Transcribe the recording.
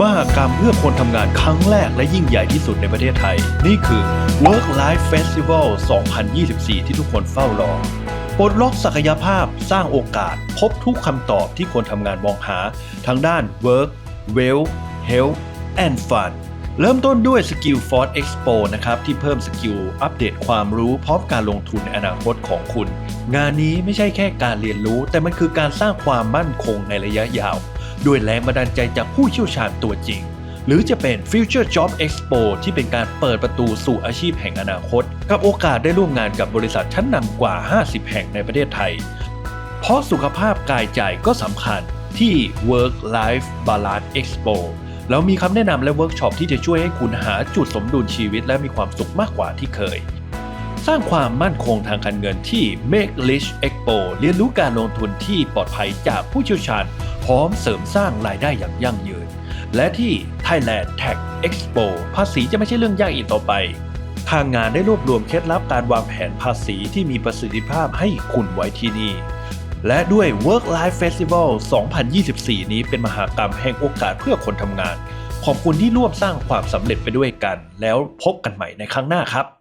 มหกรรมเพื่อคนทำงานครั้งแรกและยิ่งใหญ่ที่สุดในประเทศไทย นี่คือ Work Life Festival 2024 ที่ทุกคนเฝ้ารอปลดล็อกศักยภาพสร้างโอกาส พบทุกคำตอบที่คนทำงานมองหา ทางด้าน Work Wealth Health and Fun เริ่มต้นด้วย Skill Force Expo นะครับ ที่เพิ่มสกิลอัปเดตความรู้พร้อมการลงทุนในอนาคตของคุณ งานนี้ไม่ใช่แค่การเรียนรู้ แต่มันคือการสร้างความมั่นคงในระยะยาว ด้วยแรงบันดาลใจจากผู้เชี่ยวชาญตัวจริง หรือจะเป็น Future Job Expo ที่เป็นการเปิดประตูสู่อาชีพแห่งอนาคต กับโอกาสได้ร่วมงานกับบริษัทชั้นนำกว่า 50 แห่งในประเทศไทย เพราะสุขภาพกายใจก็สำคัญที่ Work Life Balance Expo แล้วมีคำแนะนำและเวิร์กช็อปที่จะช่วยให้คุณหาจุดสมดุลชีวิตและมีความสุขมากกว่าที่เคย สร้างความมั่นคงทางการเงินที่ Make Rich Expo เรียนรู้การลงทุนที่ปลอดภัยจากผู้เชี่ยวชาญ พร้อมเสริมสร้างรายได้อย่างยั่งยืน และที่ Thailand Tax Expo ภาษีจะไม่ใช่เรื่องยากอีกต่อไป ทางงานได้รวบรวมเคล็ดลับการวางแผนภาษีที่มีประสิทธิภาพให้คุณไว้ที่นี่และด้วย Work Life Festival 2024 นี้เป็นมหากรรมแห่งโอกาสเพื่อคนทำงาน ขอบคุณที่ร่วมสร้างความสำเร็จไปด้วยกัน แล้วพบกันใหม่ในครั้งหน้าครับ